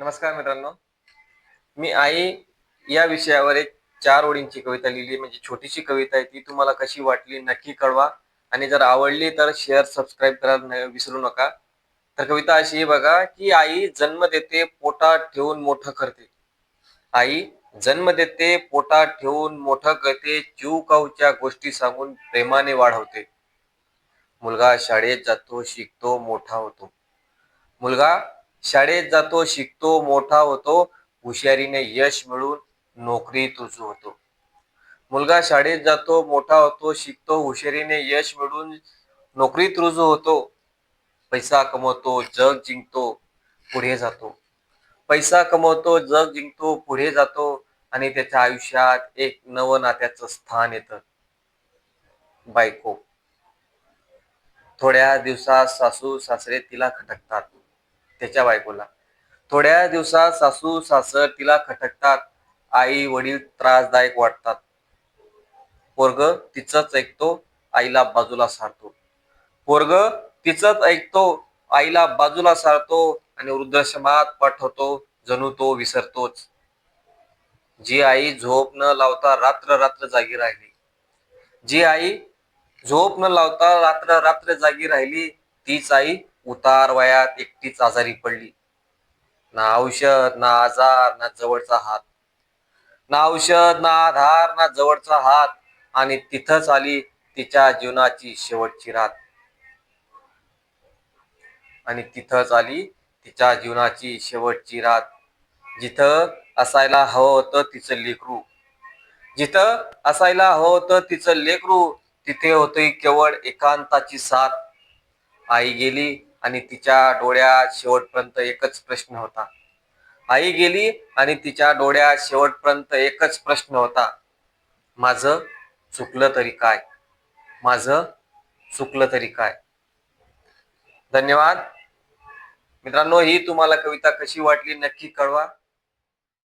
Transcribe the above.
नमस्कार मित्रांनो. मी आई या विषयावर एक चार ओळींची कविता लिहिली म्हणजे छोटीशी कविता आहे. ती तुम्हाला कशी वाटली नक्की कळवा. आणि जर आवडली तर शेअर सबस्क्राईब करायला विसरू नका. तर कविता अशी बघा की आई जन्म देते पोटात ठेवून मोठं करते. आई जन्म देते पोटात ठेवून मोठं करते चिवकाऊच्या गोष्टी सांगून प्रेमाने वाढवते. मुलगा शाळेत जातो शिकतो मोठा होतो. मुलगा शाळेत जातो शिकतो मोठा होतो हुशारीने यश मिळून नोकरीत रुजू होतो. मुलगा शाळेत जातो मोठा होतो शिकतो हुशारीने यश मिळून नोकरीत रुजू होतो. पैसा कमवतो जग जिंकतो पुढे जातो. पैसा कमवतो जग जिंकतो पुढे जातो आणि त्याच्या आयुष्यात एक नवनात्याचं स्थान येतं. बायको. थोड्या दिवसात सासू सासरे तिला खटकतात. त्याच्या बायकोला. थोड्या दिवसात सासू सासर तिला खटकतात. आई वडील त्रासदायक वाटतात. पोरग तिचंच ऐकतो आईला बाजूला सारतो. पोरग तिचंच ऐकतो आईला बाजूला सारतो आणि वृद्धाश्रमात पाठवतो जणू तो विसरतोच. जी आई झोप न लावता रात्र रात्र जागी राहिली. जी आई झोप न लावता रात्र रात्र जागी राहिली तीच आई उतार वयात एकटीच आजारी पडली. ना औषध ना आजार ना जवळचा हात. ना औषध ना आधार ना जवळचा हात. आणि तिथंच आली तिच्या जीवनाची शेवटची रात. आणि तिथंच आली तिच्या जीवनाची शेवटची रात. जिथं असायला हवं होतं तिचं लेकरू. जिथं असायला हवं होतं तिचं लेकरू तिथे होती केवळ एकांताची साथ. आई गेली आणि तिच्या डोळ्यात शेवटपर्यंत एकच प्रश्न होता. आई गेली आणि तिच्या डोळ्यात शेवटपर्यंत एकच प्रश्न होता. माझं चुकलं तरी काय? माझं चुकलं तरी काय? धन्यवाद. मित्रांनो ही तुम्हाला कविता कशी वाटली नक्की कळवा.